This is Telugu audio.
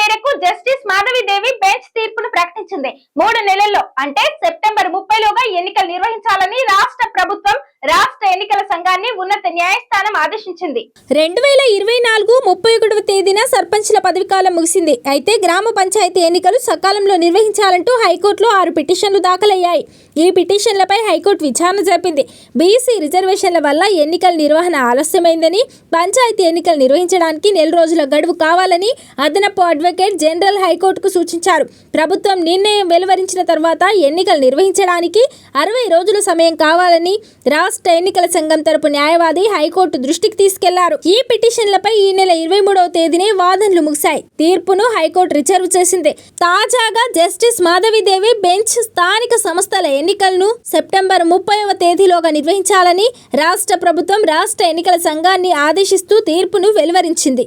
మేరకు జస్టిస్ మాధవిదేవి బెంచ్ తీర్పును ప్రకటించింది. మూడు నెలల్లో అంటే సెప్టెంబర్ ముప్పైలోగా ఎన్నికలు నిర్వహించాలని రాష్ట్ర ప్రభుత్వం రాష్ట్ర ఎన్నికల సంఘాన్ని ఉన్నత న్యాయస్థానం ఆదేశించింది. రెండు వేల ఇరవై నాలుగు ముప్పై ఒకటవ తేదీన సర్పంచ్ల పదవీకాలం ముగిసింది. అయితే గ్రామ పంచాయతీ ఎన్నికలు సకాలంలో నిర్వహించాలంటూ హైకోర్టులో ఆరు పిటిషన్లు దాఖలయ్యాయి. ఈ పిటిషన్లపై హైకోర్టు విచారణ జరిపింది. బీసీ రిజర్వేషన్ల వల్ల ఎన్నికల నిర్వహణ ఆలస్యమైందని పంచాయతీ ఎన్నికలు నిర్వహించడానికి నెల రోజుల గడువు కావాలని అదనపు అడ్వకేట్ జనరల్ హైకోర్టుకు సూచించారు. ప్రభుత్వం నిర్ణయం వెలువరించిన తర్వాత ఎన్నికలు నిర్వహించడానికి అరవై రోజుల సమయం కావాలని రాష్ట్ర ఎన్నికల సంఘం తరపు న్యాయవాది హైకోర్టు దృష్టికి తీసుకెళ్ళారు. ఈ పిటిషన్లపై ఈ నెల ఇరవై మూడవ తేదీనే వాదనలు ముగిశాయి. తీర్పును హైకోర్టు రిజర్వ్ చేసింది. తాజాగా జస్టిస్ మాధవిదేవి బెంచ్ స్థానిక సంస్థల ఎన్నికలను సెప్టెంబర్ ముప్పైవ తేదీలోగా నిర్వహించాలని రాష్ట్ర ప్రభుత్వం రాష్ట్ర ఎన్నికల సంఘాన్ని ఆదేశిస్తూ తీర్పును వెలువరించింది.